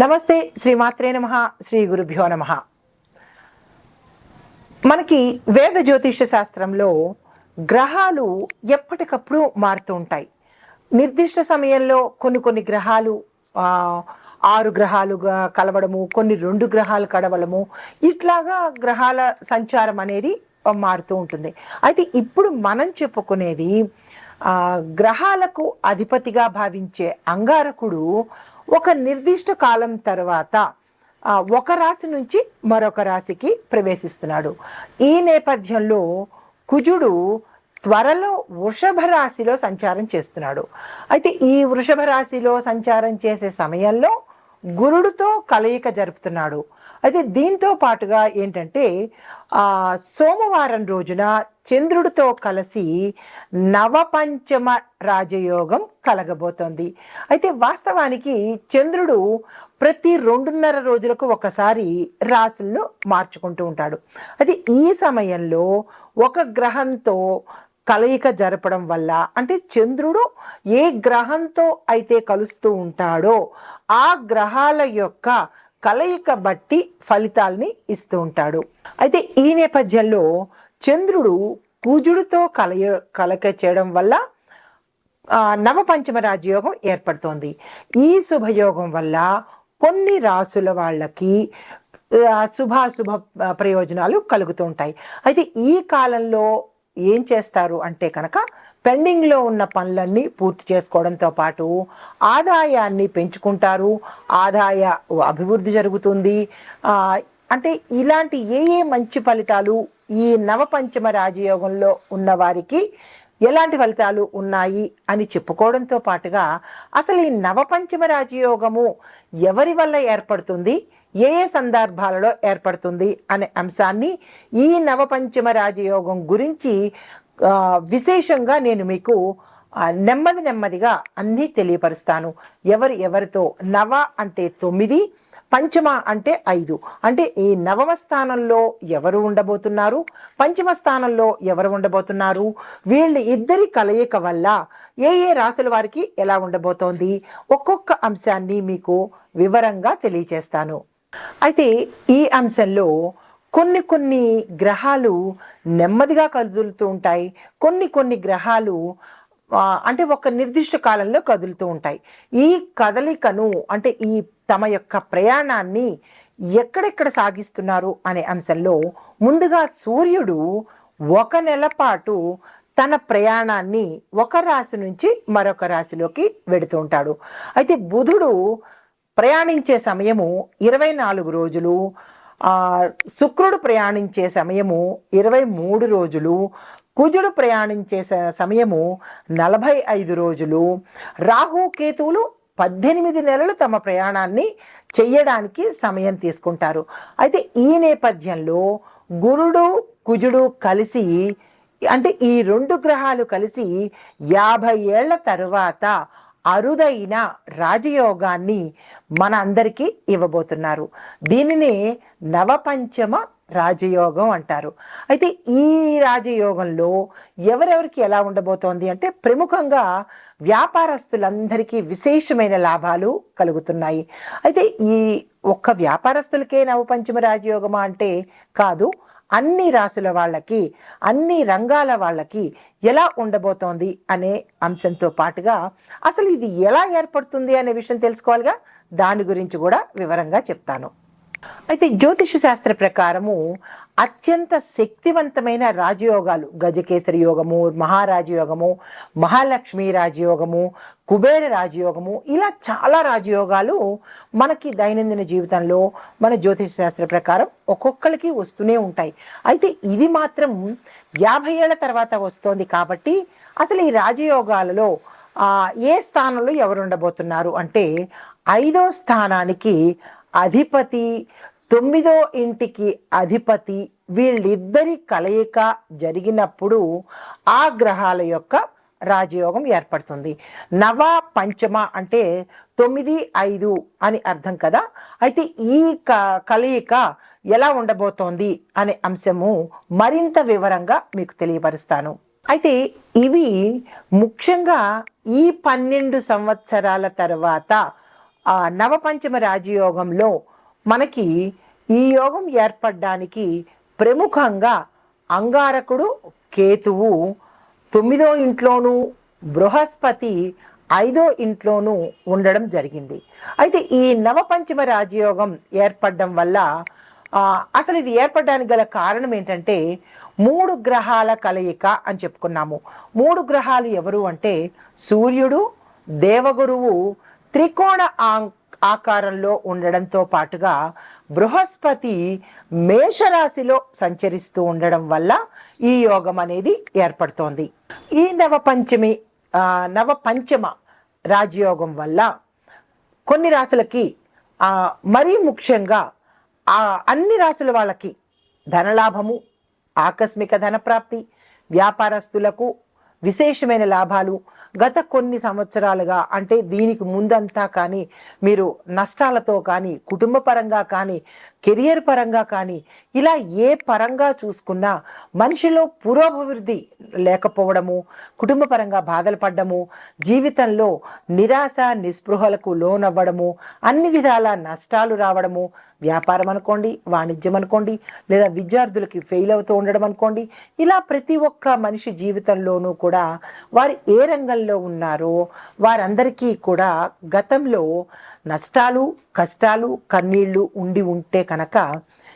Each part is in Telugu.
నమస్తే శ్రీమాత్రే నమ శ్రీ గురుభ్యో నమ. మనకి వేద జ్యోతిష శాస్త్రంలో గ్రహాలు ఎప్పటికప్పుడు మారుతూ ఉంటాయి. నిర్దిష్ట సమయంలో కొన్ని కొన్ని గ్రహాలు ఆరు గ్రహాలుగా కలవడము కొన్ని రెండు గ్రహాలు కడవడము ఇట్లాగా గ్రహాల సంచారం అనేది మారుతూ ఉంటుంది. అయితే ఇప్పుడు మనం చెప్పుకునేది గ్రహాలకు అధిపతిగా భావించే అంగారకుడు ఒక నిర్దిష్ట కాలం తర్వాత ఒక రాశి నుంచి మరొక రాశికి ప్రవేశిస్తున్నాడు. ఈ నేపథ్యంలో కుజుడు త్వరలో వృషభ రాశిలో సంచారం చేస్తున్నాడు. అయితే ఈ వృషభ రాశిలో సంచారం చేసే సమయంలో గురుడితో కలయిక జరుపుతున్నాడు. అయితే దీంతో పాటుగా ఏంటంటే సోమవారం రోజున చంద్రుడితో కలిసి నవపంచమ రాజయోగం కలగబోతోంది. అయితే వాస్తవానికి చంద్రుడు ప్రతి రెండున్నర రోజులకు ఒకసారి రాసులను మార్చుకుంటూ ఉంటాడు. అయితే ఈ సమయంలో ఒక గ్రహంతో కలయిక జరపడం వల్ల అంటే చంద్రుడు ఏ గ్రహంతో అయితే కలుస్తూ ఉంటాడో ఆ గ్రహాల యొక్క కలయిక బట్టి ఫలితాల్ని ఇస్తూ ఉంటాడు. అయితే ఈ నేపథ్యంలో చంద్రుడు కుజుడితో కలయ కలక చేయడం వల్ల నవపంచమ రాజయోగం ఏర్పడుతోంది. ఈ శుభయోగం వల్ల కొన్ని రాసుల వాళ్ళకి శుభాశుభ ప్రయోజనాలు కలుగుతూ ఉంటాయి. అయితే ఈ కాలంలో ఏం చేస్తారు అంటే కనుక పెండింగ్లో ఉన్న పనులన్నీ పూర్తి చేసుకోవడంతో పాటు ఆదాయాన్ని పెంచుకుంటారు. ఆదాయ అభివృద్ధి జరుగుతుంది. అంటే ఇలాంటి ఏ ఏ మంచి ఫలితాలు ఈ నవపంచమ రాజయోగంలో ఉన్న వారికి ఎలాంటి ఫలితాలు ఉన్నాయి అని చెప్పుకోవడంతో పాటుగా అసలు ఈ నవపంచమ రాజయోగము ఎవరి వల్ల ఏర్పడుతుంది? ఏ ఏ సందర్భాలలో ఏర్పడుతుంది అనే అంశాన్ని ఈ నవపంచమ రాజయోగం గురించి విశేషంగా నేను మీకు నెమ్మది నెమ్మదిగా అన్నీ తెలియపరుస్తాను. ఎవరు ఎవరితో నవ అంటే తొమ్మిది పంచమ అంటే ఐదు. అంటే ఈ నవమ స్థానంలో ఎవరు ఉండబోతున్నారు? పంచమ స్థానంలో ఎవరు ఉండబోతున్నారు? వీళ్ళ ఇద్దరి కలయిక వల్ల ఏ ఏ రాసుల వారికి ఎలా ఉండబోతోంది? ఒక్కొక్క అంశాన్ని మీకు వివరంగా తెలియచేస్తాను. అయితే ఈ అంశంలో కొన్ని కొన్ని గ్రహాలు నెమ్మదిగా కదులుతూ ఉంటాయి. కొన్ని కొన్ని గ్రహాలు అంటే ఒక నిర్దిష్ట కాలంలో కదులుతూ ఉంటాయి. ఈ కదలికను అంటే ఈ తమ యొక్క ప్రయాణాన్ని ఎక్కడెక్కడ సాగిస్తున్నారు అనే అంశంలో ముందుగా సూర్యుడు ఒక నెల పాటు తన ప్రయాణాన్ని ఒక రాశి నుంచి మరొక రాశిలోకి వెడుతూ ఉంటాడు. అయితే బుధుడు ప్రయాణించే సమయము ఇరవై నాలుగు రోజులు శుక్రుడు ప్రయాణించే సమయము ఇరవై మూడు రోజులు కుజుడు ప్రయాణించే స- సమయము నలభై ఐదు రోజులు రాహు కేతువులు పద్దెనిమిది నెలలు తమ ప్రయాణాన్ని చెయ్యడానికి సమయం తీసుకుంటారు. అయితే ఈ నేపథ్యంలో గురుడు కుజుడు కలిసి అంటే ఈ రెండు గ్రహాలు కలిసి యాభై ఏళ్ళ తరువాత అరుదైన రాజయోగాన్ని మన అందరికీ ఇవ్వబోతున్నారు. దీనినే నవపంచమ రాజయోగం అంటారు. అయితే ఈ రాజయోగంలో ఎవరెవరికి ఎలా ఉండబోతోంది అంటే ప్రముఖంగా వ్యాపారస్తులందరికీ విశేషమైన లాభాలు కలుగుతున్నాయి. అయితే ఈ ఒక్క వ్యాపారస్తులకే నవపంచమ రాజయోగమా అంటే కాదు అన్ని రాసుల వాళ్ళకి అన్ని రంగాల వాళ్ళకి ఎలా ఉండబోతోంది అనే అంశంతో పాటుగా అసలు ఇది ఎలా ఏర్పడుతుంది అనే విషయం తెలుసుకోవాలిగా? దాని గురించి కూడా వివరంగా చెప్తాను. అయితే జ్యోతిష శాస్త్ర ప్రకారము అత్యంత శక్తివంతమైన రాజయోగాలు. గజకేసరి యోగము మహారాజయోగము మహాలక్ష్మి రాజయోగము కుబేర రాజయోగము ఇలా చాలా రాజయోగాలు మనకి దైనందిన జీవితంలో మన జ్యోతిష శాస్త్ర ప్రకారం ఒక్కొక్కరికి వస్తూనే ఉంటాయి. అయితే ఇది మాత్రం యాభై ఏళ్ళ తర్వాత వస్తోంది కాబట్టి అసలు ఈ రాజయోగాలలో ఏ స్థానంలో ఎవరు ఉండబోతున్నారు అంటే ఐదో స్థానానికి అధిపతి తొమ్మిదో ఇంటికి అధిపతి వీళ్ళిద్దరి కలయిక జరిగినప్పుడు ఆ గ్రహాల యొక్క రాజయోగం ఏర్పడుతుంది. నవ పంచమ అంటే తొమ్మిది ఐదు అని అర్థం కదా? అయితే ఈ క కలయిక ఎలా ఉండబోతోంది అనే అంశము మరింత వివరంగా మీకు తెలియపరుస్తాను. అయితే ఇవి ముఖ్యంగా ఈ పన్నెండు సంవత్సరాల తర్వాత ఆ నవపంచమ రాజయోగంలో మనకి ఈ యోగం ఏర్పడడానికి ప్రముఖంగా అంగారకుడు కేతువు తొమ్మిదో ఇంట్లోనూ బృహస్పతి ఐదో ఇంట్లోనూ ఉండడం జరిగింది. అయితే ఈ నవపంచమ రాజయోగం ఏర్పడడం వల్ల అసలు ఇది ఏర్పడడానికి గల కారణం ఏంటంటే మూడు గ్రహాల కలయిక అని చెప్పుకున్నాము. మూడు గ్రహాలు ఎవరు అంటే సూర్యుడు దేవగురువు త్రికోణ ఆకారంలో ఉండడంతో పాటుగా బృహస్పతి మేషరాశిలో సంచరిస్తూ ఉండడం వల్ల ఈ యోగం అనేది ఏర్పడుతోంది. ఈ నవపంచమి నవ నవపంచమ రాజయోగం వల్ల కొన్ని రాశులకి మరీ ముఖ్యంగా ఆ అన్ని రాశుల వాళ్ళకి ధనలాభము ఆకస్మిక ధనప్రాప్తి వ్యాపారస్తులకు విశేషమైన లాభాలు గత కొన్ని సంవత్సరాలుగా అంటే దీనికి ముందంతా కానీ మీరు నష్టాలతో కానీ కుటుంబ పరంగా కానీ కెరియర్ పరంగా కానీ ఇలా ఏ పరంగా చూసుకున్నా మనిషిలో పురోభివృద్ధి లేకపోవడము కుటుంబ పరంగా బాధలు పడ్డము జీవితంలో నిరాశ నిస్పృహలకు లోనవ్వడము అన్ని విధాల నష్టాలు రావడము వ్యాపారం అనుకోండి వాణిజ్యం అనుకోండి లేదా విద్యార్థులకి ఫెయిల్ అవుతూ ఉండడం అనుకోండి ఇలా ప్రతి ఒక్క మనిషి జీవితంలోనూ కూడా వారు ఏ రంగంలో ఉన్నారో వారందరికీ కూడా గతంలో నష్టాలు కష్టాలు కన్నీళ్ళు ఉండి ఉంటే కనుక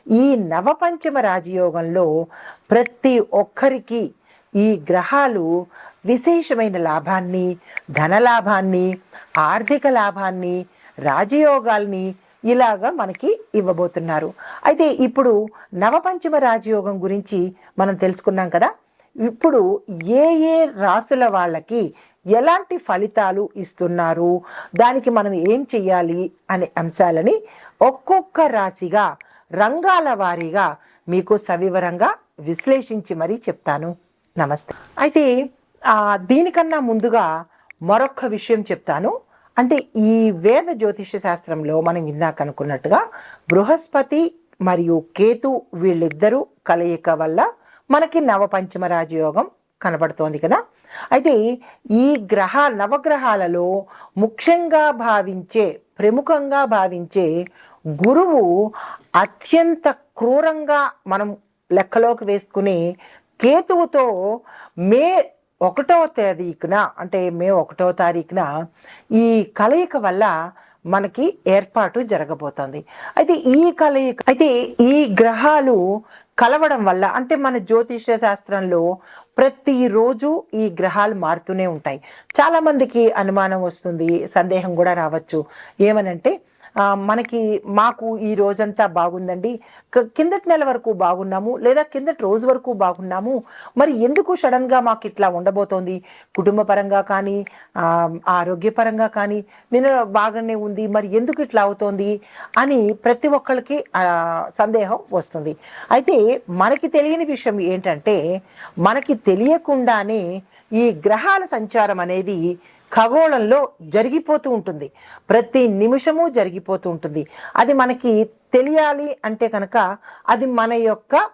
ఈ నవపంచమ రాజయోగంలో ప్రతి ఒక్కరికి ఈ గ్రహాలు విశేషమైన లాభాన్ని ధనలాభాన్ని ఆర్థిక లాభాన్ని రాజయోగాల్ని ఇలాగా మనకి ఇవ్వబోతున్నారు. అయితే ఇప్పుడు నవపంచమ రాజయోగం గురించి మనం తెలుసుకున్నాం కదా? ఇప్పుడు ఏ ఏ రాసుల వాళ్ళకి ఎలాంటి ఫలితాలు ఇస్తున్నారు? దానికి మనం ఏం చెయ్యాలి అనే అంశాలని ఒక్కొక్క రాశిగా రంగాల వారీగా మీకు సవివరంగా విశ్లేషించి మరీ చెప్తాను. నమస్తే. అయితే దీనికన్నా ముందుగా మరొక విషయం చెప్తాను. అంటే ఈ వేద జ్యోతిష శాస్త్రంలో మనం ఇందాక అనుకున్నట్టుగా బృహస్పతి మరియు కేతు వీళ్ళిద్దరూ కలయిక వల్ల మనకి నవపంచమ రాజయోగం కనబడుతోంది కదా. అయితే ఈ గ్రహ నవగ్రహాలలో ముఖ్యంగా భావించే ప్రముఖంగా భావించే గురువు అత్యంత క్రూరంగా మనం లెక్కలోకి వేసుకుని కేతువుతో మే ఒకటో తేదీకున అంటే మే ఒకటో తారీఖున ఈ కలయిక వల్ల మనకి ఏర్పాటు జరగబోతోంది. అయితే ఈ కలయిక అయితే ఈ గ్రహాలు కలవడం వల్ల అంటే మన జ్యోతిష శాస్త్రంలో ప్రతిరోజు ఈ గ్రహాలు మారుతూనే ఉంటాయి. చాలామందికి అనుమానం వస్తుంది సందేహం కూడా రావచ్చు. ఏమనంటే మనకి మాకు ఈ రోజంతా బాగుందండి. కిందటి నెల వరకు బాగున్నాము లేదా కిందటి రోజు వరకు బాగున్నాము. మరి ఎందుకు సడన్గా మాకు ఇట్లా ఉండబోతోంది? కుటుంబ పరంగా కానీ ఆరోగ్యపరంగా కానీ నిన్న బాగానే ఉంది మరి ఎందుకు ఇట్లా అవుతోంది అని ప్రతి ఒక్కరికి సందేహం వస్తుంది. అయితే మనకి తెలియని విషయం ఏంటంటే మనకి తెలియకుండానే ఈ గ్రహాల సంచారం అనేది ఖగోళంలో జరిగిపోతూ ఉంటుంది. ప్రతి నిమిషము జరిగిపోతూ ఉంటుంది. అది మనకి తెలియాలి అంటే కనుక అది మన యొక్క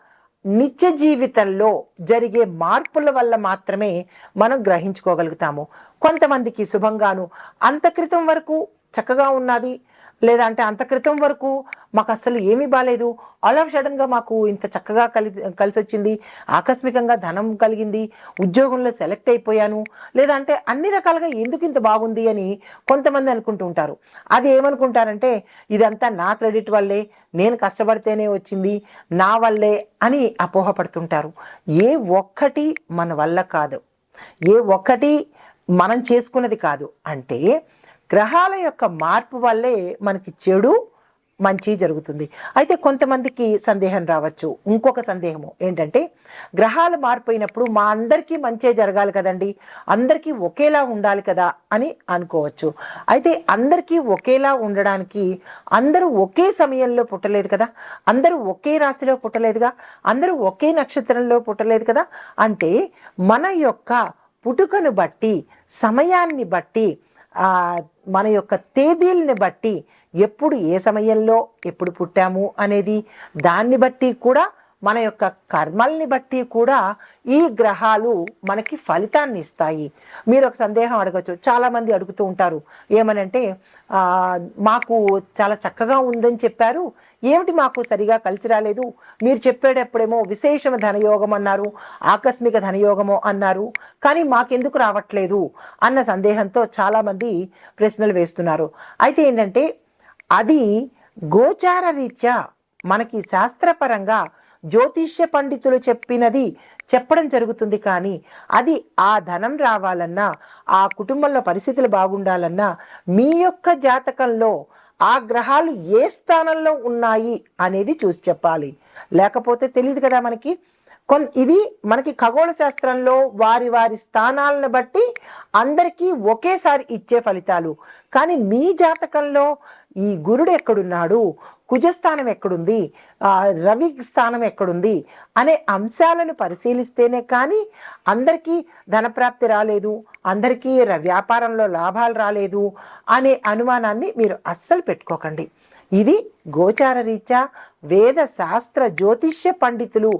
నిత్య జీవితంలో జరిగే మార్పుల వల్ల మాత్రమే మనం గ్రహించుకోగలుగుతాము. కొంతమందికి శుభంగాను అంత క్రితం వరకు చక్కగా ఉన్నది లేదా అంటే అంత క్రితం వరకు మాకు అసలు ఏమీ బాగాలేదు ఆల్ ఆఫ్ సడన్గా మాకు ఇంత చక్కగా కలి కలిసి వచ్చింది ఆకస్మికంగా ధనం కలిగింది. ఉద్యోగంలో సెలెక్ట్ అయిపోయాను. లేదా అంటే అన్ని రకాలుగా ఎందుకు ఇంత బాగుంది అని కొంతమంది అనుకుంటూ ఉంటారు. అది ఏమనుకుంటారంటే ఇదంతా నా క్రెడిట్ వల్లే నేను కష్టపడితేనే వచ్చింది నా వల్లే అని అపోహపడుతుంటారు. ఏ ఒక్కటి మన వల్ల కాదు. ఏ ఒక్కటి మనం చేసుకున్నది కాదు. అంటే గ్రహాల యొక్క మార్పు వల్లే మనకి చెడు మంచి జరుగుతుంది. అయితే కొంతమందికి సందేహం రావచ్చు. ఇంకొక సందేహము ఏంటంటే గ్రహాలు మారిపోయినప్పుడు మా అందరికీ మంచే జరగాలి కదండి. అందరికీ ఒకేలా ఉండాలి కదా అని అనుకోవచ్చు. అయితే అందరికీ ఒకేలా ఉండడానికి అందరూ ఒకే సమయంలో పుట్టలేదు కదా? అందరూ ఒకే రాశిలో పుట్టలేదుగా? అందరూ ఒకే నక్షత్రంలో పుట్టలేదు కదా? అంటే మన యొక్క పుట్టుకను బట్టి సమయాన్ని బట్టి మన యొక్క తేదీల్ని బట్టి ఎప్పుడు ఏ సమయంలో ఎప్పుడు పుట్టాము అనేది దాన్ని బట్టి కూడా మన యొక్క కర్మల్ని బట్టి కూడా ఈ గ్రహాలు మనకి ఫలితాన్ని ఇస్తాయి. మీరు ఒక సందేహం అడగచ్చు. చాలామంది అడుగుతూ ఉంటారు. ఏమనంటే మాకు చాలా చక్కగా ఉందని చెప్పారు. ఏమిటి మాకు సరిగా కలిసి రాలేదు? మీరు చెప్పేటప్పుడేమో విశేషమ ధనయోగం అన్నారు ఆకస్మిక ధనయోగము అన్నారు. కానీ మాకెందుకు రావట్లేదు అన్న సందేహంతో చాలామంది ప్రశ్నలు వేస్తున్నారు. అయితే ఏంటంటే అది గోచార రీత్యా మనకి శాస్త్రపరంగా జ్యోతిష్య పండితులు చెప్పినది చెప్పడం జరుగుతుంది కానీ అది ఆ ధనం రావాలన్నా ఆ కుటుంబంలో పరిస్థితులు బాగుండాలన్నా మీ యొక్క జాతకంలో ఆ గ్రహాలు ఏ స్థానంలో ఉన్నాయి అనేది చూసి చెప్పాలి. లేకపోతే తెలియదు కదా మనకి. కొన్ ఇది మనకి ఖగోళ శాస్త్రంలో వారి వారి స్థానాలను బట్టి అందరికీ ఒకేసారి ఇచ్చే ఫలితాలు. కానీ మీ జాతకంలో ఈ గురుడు ఎక్కడున్నాడు? కుజస్థానం ఎక్కడుంది? రవి స్థానం ఎక్కడుంది? అనే అంశాలను పరిశీలిస్తేనే కానీ అందరికీ ధనప్రాప్తి రాలేదు అందరికీ ర- వ్యాపారంలో లాభాలు రాలేదు అనే అనుమానాన్ని మీరు అస్సలు పెట్టుకోకండి. ఇది గోచార రీత్యా వేద శాస్త్ర జ్యోతిష్య పండితులు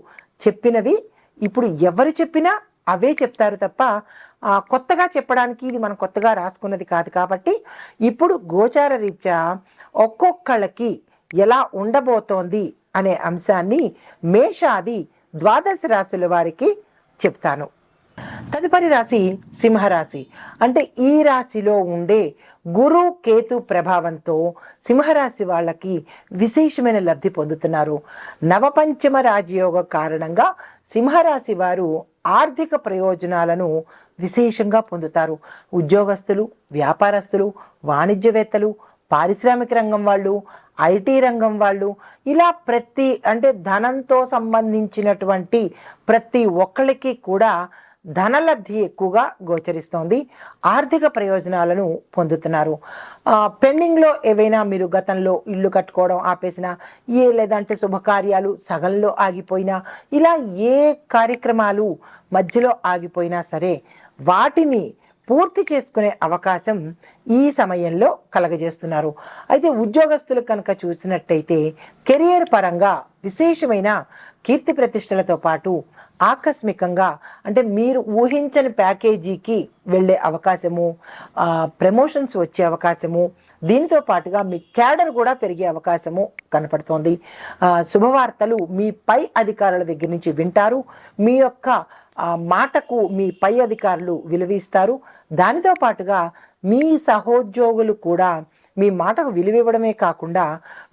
చెప్పినవి. ఇప్పుడు ఎవరు చెప్పినా అవే చెప్తారు తప్ప కొత్తగా చెప్పడానికి ఇది మనం కొత్తగా రాసుకున్నది కాదు కాబట్టి ఇప్పుడు గోచార రీత్యా ఒక్కొక్కళ్ళకి ఎలా ఉండబోతోంది అనే అంశాన్ని మేషాది ద్వాదశ రాశుల వారికి చెప్తాను. తదుపరి రాశి సింహరాశి. అంటే ఈ రాశిలో ఉండే గురు కేతు ప్రభావంతో సింహరాశి వాళ్ళకి విశేషమైన లబ్ధి పొందుతున్నారు. నవపంచమ రాజయోగ కారణంగా సింహరాశి వారు ఆర్థిక ప్రయోజనాలను విశేషంగా పొందుతారు. ఉద్యోగస్తులు వ్యాపారస్తులు వాణిజ్యవేత్తలు పారిశ్రామిక రంగం వాళ్ళు ఐటీ రంగం వాళ్ళు ఇలా ప్రతి అంటే ధనంతో సంబంధించినటువంటి ప్రతి ఒక్కళ్ళకి కూడా ధనలబ్ధి ఎక్కువగా గోచరిస్తోంది. ఆర్థిక ప్రయోజనాలను పొందుతున్నారు. పెండింగ్లో ఏవైనా మీరు గతంలో ఇల్లు కట్టుకోవడం ఆపేసిన ఏ లేదంటే శుభకార్యాలు సగంలో ఆగిపోయినా ఇలా ఏ కార్యక్రమాలు మధ్యలో ఆగిపోయినా సరే వాటిని పూర్తి చేసుకునే అవకాశం ఈ సమయంలో కలగజేస్తున్నారు. అయితే ఉద్యోగస్తులు కనుక చూసినట్టయితే కెరియర్ పరంగా విశేషమైన కీర్తి ప్రతిష్టలతో పాటు ఆకస్మికంగా అంటే మీరు ఊహించని ప్యాకేజీకి వెళ్ళే అవకాశము ప్రమోషన్స్ వచ్చే అవకాశము దీనితో పాటుగా మీ క్యాడర్ కూడా పెరిగే అవకాశము కనపడుతోంది. శుభవార్తలు మీ పై అధికారుల దగ్గర నుంచి వింటారు. మీ యొక్క మాటకు మీ పై అధికారులు విలువిస్తారు. దానితో పాటుగా మీ సహోద్యోగులు కూడా మీ మాటకు విలువివ్వడమే కాకుండా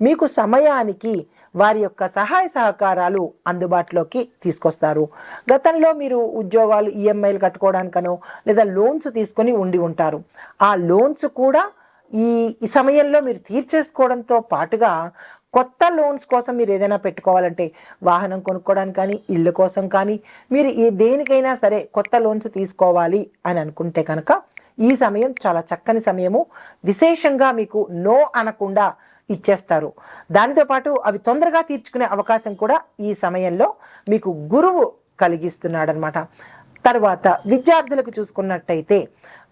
మీకు సమయానికి వారి యొక్క సహాయ సహకారాలు అందుబాటులోకి తీసుకొస్తారు. గతంలో మీరు ఉద్యోగాలు ఈఎంఐలు కట్టుకోవడానికనో లేదా లోన్స్ తీసుకొని ఉండి ఉంటారు. ఆ లోన్స్ కూడా ఈ ఈ సమయంలో మీరు తీర్చేసుకోవడంతో పాటుగా కొత్త లోన్స్ కోసం మీరు ఏదైనా పెట్టుకోవాలంటే వాహనం కొనుక్కోవడానికి కానీ ఇళ్ళ కోసం కానీ మీరు ఏ దేనికైనా సరే కొత్త లోన్స్ తీసుకోవాలి అని అనుకుంటే కనుక ఈ సమయం చాలా చక్కని సమయము. విశేషంగా మీకు నో అనకుండా ఇచ్చేస్తారు. దానితో పాటు అవి తొందరగా తీర్చుకునే అవకాశం కూడా ఈ సమయంలో మీకు గురువు కలిగిస్తున్నాడనమాట. తర్వాత విద్యార్థులకు చూసుకున్నట్టయితే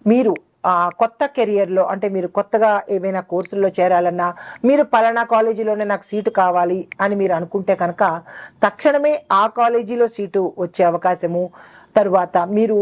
మీరు ఆ కొత్త కెరియర్లో అంటే మీరు కొత్తగా ఏవైనా కోర్సుల్లో చేరాలన్నా మీరు పలానా కాలేజీలోనే నాకు సీటు కావాలి అని మీరు అనుకుంటే కనుక తక్షణమే ఆ కాలేజీలో సీటు వచ్చే అవకాశము. తరువాత మీరు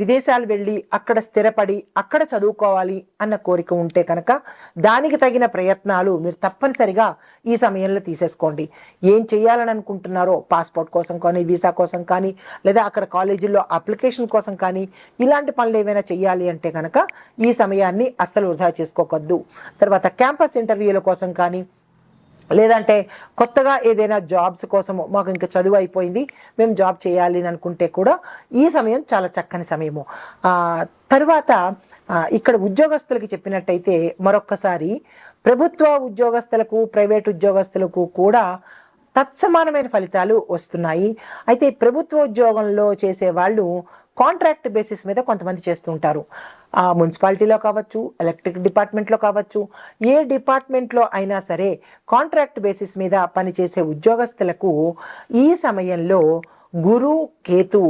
విదేశాలు వెళ్ళి అక్కడ స్థిరపడి అక్కడ చదువుకోవాలి అన్న కోరిక ఉంటే కనుక దానికి తగిన ప్రయత్నాలు మీరు తప్పనిసరిగా ఈ సమయంలో తీసేసుకోండి. ఏం చేయాలని అనుకుంటున్నారో పాస్పోర్ట్ కోసం కానీ వీసా కోసం కానీ లేదా అక్కడ కాలేజీల్లో అప్లికేషన్ కోసం కానీ ఇలాంటి పనులు ఏమైనా చేయాలి అంటే కనుక ఈ సమయాన్ని అస్సలు వృధా చేసుకోకద్దు తర్వాత క్యాంపస్ ఇంటర్వ్యూల కోసం కానీ లేదంటే కొత్తగా ఏదైనా జాబ్స్ కోసము మాకు ఇంకా చదువు అయిపోయింది మేము జాబ్ చేయాలి అని అనుకుంటే కూడా ఈ సమయం చాలా చక్కని సమయము. తరువాత ఇక్కడ ఉద్యోగస్తులకి చెప్పినట్టయితే మరొక్కసారి ప్రభుత్వ ఉద్యోగస్తులకు ప్రైవేట్ ఉద్యోగస్తులకు కూడా తత్సమానమైన ఫలితాలు వస్తున్నాయి. అయితే ప్రభుత్వ ఉద్యోగంలో చేసే వాళ్ళు కాంట్రాక్ట్ బేసిస్ మీద కొంతమంది చేస్తుంటారు ఆ మున్సిపాలిటీలో కావచ్చు ఎలక్ట్రిక్ డిపార్ట్మెంట్లో కావచ్చు ఏ డిపార్ట్మెంట్లో అయినా సరే కాంట్రాక్ట్ బేసిస్ మీద పనిచేసే ఉద్యోగస్తులకు ఈ సమయంలో గురు కేతు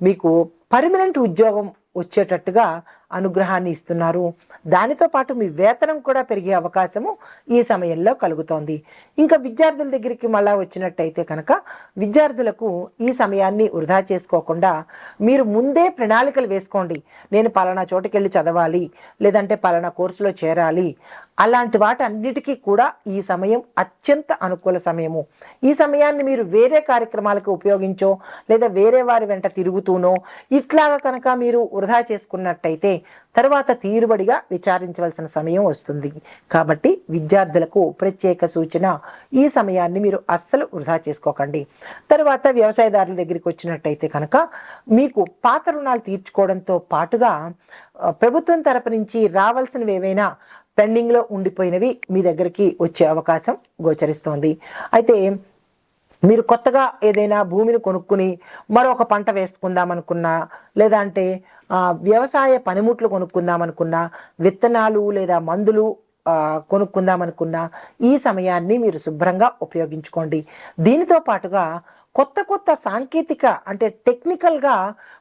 మీకు పర్మనెంట్ ఉద్యోగం వచ్చేటట్టుగా అనుగ్రహాన్ని ఇస్తున్నారు. దానితో పాటు మీ వేతనం కూడా పెరిగే అవకాశము ఈ సమయంలో కలుగుతోంది. ఇంకా విద్యార్థుల దగ్గరికి మళ్ళా వచ్చినట్టయితే కనుక విద్యార్థులకు ఈ సమయాన్ని వృధా చేసుకోకుండా మీరు ముందే ప్రణాళికలు వేసుకోండి. నేను పలానా చోటుకెళ్ళి చదవాలి లేదంటే పలానా కోర్సులో చేరాలి. అలాంటి వాటన్నిటికీ కూడా ఈ సమయం అత్యంత అనుకూల సమయము. ఈ సమయాన్ని మీరు వేరే కార్యక్రమాలకు ఉపయోగించో లేదా వేరే వారి వెంట తిరుగుతూనో ఇట్లాగా కనుక మీరు వృధా చేసుకున్నట్టయితే తర్వాత తీరుబడిగా విచారించవలసిన సమయం వస్తుంది. కాబట్టి విద్యార్థులకు ప్రత్యేక సూచన ఈ సమయాన్ని మీరు అస్సలు వృధా చేసుకోకండి. తర్వాత వ్యవసాయదారుల దగ్గరికి వచ్చినట్టయితే కనుక మీకు పాత రుణాలు తీర్చుకోవడంతో పాటుగా ప్రభుత్వం తరపు నుంచి రావాల్సినవి ఏవైనా పెండింగ్లో ఉండిపోయినవి మీ దగ్గరికి వచ్చే అవకాశం గోచరిస్తోంది. అయితే మీరు కొత్తగా ఏదైనా భూమిని కొనుక్కుని మరొక పంట వేసుకుందాం అనుకున్నా లేదా అంటే వ్యవసాయ పనిముట్లు కొనుక్కుందాం అనుకున్నా విత్తనాలు లేదా మందులు కొనుక్కుందాం అనుకున్నా ఈ సమయాన్ని మీరు శుభ్రంగా ఉపయోగించుకోండి. దీనితో పాటుగా కొత్త కొత్త సాంకేతిక అంటే టెక్నికల్గా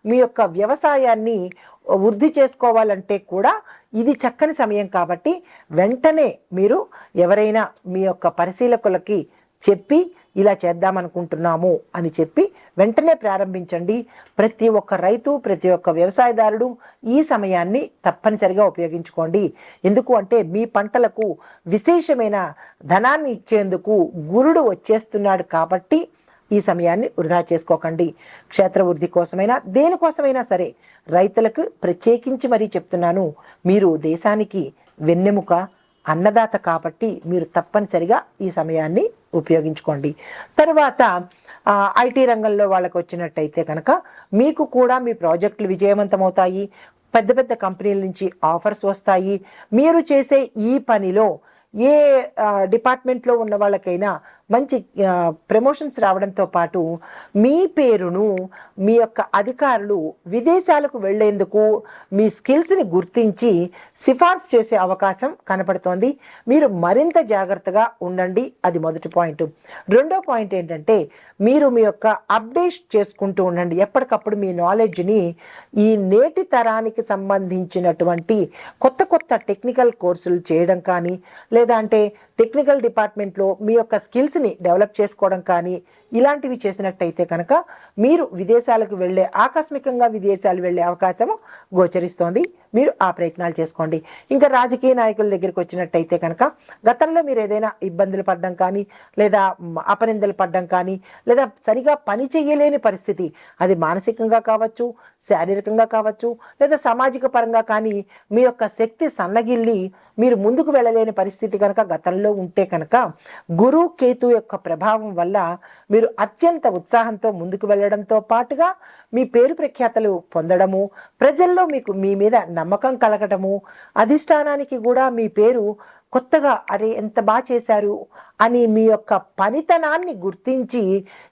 మీ యొక్క వ్యవసాయాన్ని వృద్ధి చేసుకోవాలంటే కూడా ఇది చక్కని సమయం కాబట్టి వెంటనే మీరు ఎవరైనా మీ యొక్క పరిశీలకులకి చెప్పి ఇలా చేద్దామనుకుంటున్నాము అని చెప్పి వెంటనే ప్రారంభించండి. ప్రతి ఒక్క రైతు ప్రతి ఒక్క వ్యవసాయదారుడు ఈ సమయాన్ని తప్పనిసరిగా ఉపయోగించుకోండి. ఎందుకు అంటే మీ పంటలకు విశేషమైన ధనాన్ని ఇచ్చేందుకు గురుడు వచ్చేస్తున్నాడు కాబట్టి ఈ సమయాన్ని వృధా చేసుకోకండి. క్షేత్రవృద్ధి కోసమైనా దేనికోసమైనా సరే రైతులకు ప్రత్యేకించి మరీ చెప్తున్నాను. మీరు దేశానికి వెన్నెముక అన్నదాత కాబట్టి మీరు తప్పనిసరిగా ఈ సమయాన్ని ఉపయోగించుకోండి. తర్వాత ఐటీ రంగంలో వాళ్ళకు వచ్చినట్టయితే కనుక మీకు కూడా మీ ప్రాజెక్టులు విజయవంతమవుతాయి. పెద్ద పెద్ద కంపెనీల నుంచి ఆఫర్స్ వస్తాయి. మీరు చేసే ఈ పనిలో ఏ డిపార్ట్మెంట్లో ఉన్న వాళ్ళకైనా మంచి ప్రమోషన్స్ రావడంతో పాటు మీ పేరును మీ యొక్క అధికారులు విదేశాలకు వెళ్ళేందుకు మీ స్కిల్స్ని గుర్తించి సిఫార్సు చేసే అవకాశం కనపడుతోంది. మీరు మరింత జాగ్రత్తగా ఉండండి. అది మొదటి పాయింట్. రెండో పాయింట్ ఏంటంటే మీరు మీ యొక్క అప్డేట్ చేసుకుంటూ ఉండండి. ఎప్పటికప్పుడు మీ నాలెడ్జ్ని ఈ నేటి తరానికి సంబంధించినటువంటి కొత్త కొత్త టెక్నికల్ కోర్సులు చేయడం కానీ లేదా అంటే టెక్నికల్ డిపార్ట్మెంట్లో మీ యొక్క స్కిల్స్ని డెవలప్ చేసుకోవడం కానీ ఇలాంటివి చేసినట్టయితే కనుక మీరు విదేశాలకు వెళ్ళే ఆకస్మికంగా విదేశాలు వెళ్ళే అవకాశం గోచరిస్తోంది. మీరు ఆ ప్రయత్నాలు చేసుకోండి. ఇంకా రాజకీయ నాయకుల దగ్గరికి వచ్చినట్టయితే కనుక గతంలో మీరు ఏదైనా ఇబ్బందులు పడడం కానీ లేదా అపనిందలు పడడం కానీ లేదా సరిగా పని చేయలేని పరిస్థితి అది మానసికంగా కావచ్చు శారీరకంగా కావచ్చు లేదా సామాజిక పరంగా కానీ మీ యొక్క శక్తి సన్నగిల్లి మీరు ముందుకు వెళ్ళలేని పరిస్థితి కనుక గతంలో ఉంటే కనుక గురు కేతు యొక్క ప్రభావం వల్ల మీరు అత్యంత ఉత్సాహంతో ముందుకు వెళ్ళడంతో పాటుగా మీ పేరు ప్రఖ్యాతలు పొందడము ప్రజల్లో మీకు మీ మీద నమ్మకం కలగటము అధిష్టానానికి కూడా మీ పేరు కొత్తగా అరే ఎంత బాగా చేశారు అని మీ యొక్క పనితనాన్ని గుర్తించి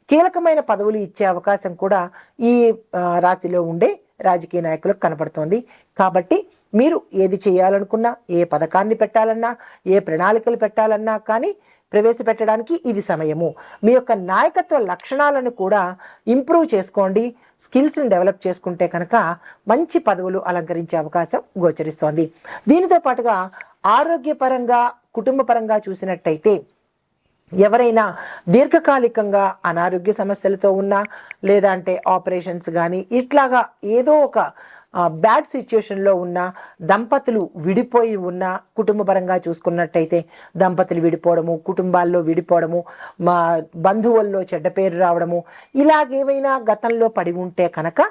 కీలకమైన పదవులు ఇచ్చే అవకాశం కూడా ఈ రాశిలో ఉండే రాజకీయ నాయకులకు కనపడుతోంది. కాబట్టి మీరు ఏది చేయాలనుకున్నా ఏ పథకాన్ని పెట్టాలన్నా ఏ ప్రణాళికలు పెట్టాలన్నా కానీ ప్రవేశపెట్టడానికి ఇది సమయము. మీ యొక్క నాయకత్వ లక్షణాలను కూడా ఇంప్రూవ్ చేసుకోండి. స్కిల్స్ని డెవలప్ చేసుకుంటే కనుక మంచి పదవులు అలంకరించే అవకాశం గోచరిస్తోంది. దీనితో పాటుగా ఆరోగ్యపరంగా కుటుంబపరంగా చూసినట్టయితే ఎవరైనా దీర్ఘకాలికంగా అనారోగ్య సమస్యలతో ఉన్నా లేదా అంటే ఆపరేషన్స్ కానీ ఇట్లాగా ఏదో ఒక బ్యాడ్ సిచ్యుయేషన్లో ఉన్న దంపతులు విడిపోయి ఉన్న కుటుంబపరంగా చూసుకున్నట్టయితే దంపతులు విడిపోవడము కుటుంబాల్లో విడిపోవడము మా బంధువుల్లో చెడ్డ పేరు రావడము ఇలాగేమైనా గతంలో పడి ఉంటే కనుక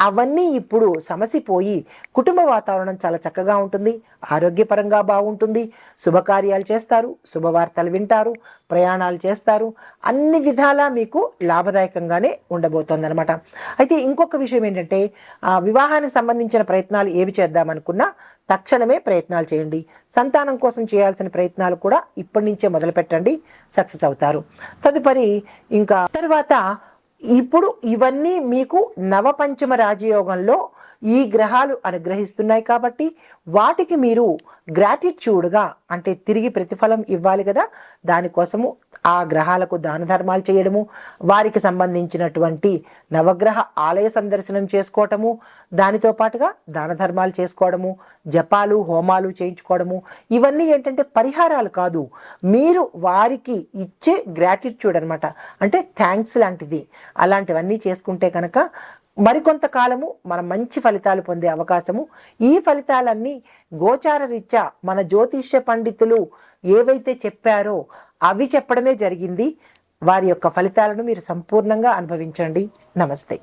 అవన్నీ ఇప్పుడు సమసిపోయి కుటుంబ వాతావరణం చాలా చక్కగా ఉంటుంది ఆరోగ్యపరంగా బాగుంటుంది. శుభకార్యాలు చేస్తారు శుభవార్తలు వింటారు ప్రయాణాలు చేస్తారు. అన్ని విధాలా మీకు లాభదాయకంగానే ఉండబోతోందనమాట అయితే ఇంకొక విషయం ఏంటంటే ఆ వివాహానికి సంబంధించిన ప్రయత్నాలు ఏవి చేద్దామనుకున్నా తక్షణమే ప్రయత్నాలు చేయండి. సంతానం కోసం చేయాల్సిన ప్రయత్నాలు కూడా ఇప్పటి నుంచే మొదలు పెట్టండి సక్సెస్ అవుతారు. తదుపరి ఇంకా తర్వాత ఇప్పుడు ఇవన్నీ మీకు నవపంచమ రాజయోగంలో ఈ గ్రహాలు అనుగ్రహిస్తున్నాయి కాబట్టి వాటికి మీరు గ్రాటిట్యూడ్గా అంటే తిరిగి ప్రతిఫలం ఇవ్వాలి కదా. దానికోసము ఆ గ్రహాలకు దాన ధర్మాలు చేయడము వారికి సంబంధించినటువంటి నవగ్రహ ఆలయ సందర్శనం చేసుకోవటము దానితో పాటుగా దాన ధర్మాలు చేసుకోవడము జపాలు హోమాలు చేయించుకోవడము ఇవన్నీ ఏంటంటే పరిహారాలు కాదు. మీరు వారికి ఇచ్చే గ్రాటిట్యూడ్ అనమాట అంటే థ్యాంక్స్ లాంటిది. అలాంటివన్నీ చేసుకుంటే కనుక మరికొంతకాలము మన మనం మంచి ఫలితాలు పొందే అవకాశము. ఈ ఫలితాలన్నీ గోచార రీత్యా మన జ్యోతిష్య పండితులు ఏవైతే చెప్పారో అవి చెప్పడమే జరిగింది. వారి యొక్క ఫలితాలను మీరు సంపూర్ణంగా అనుభవించండి. నమస్తే.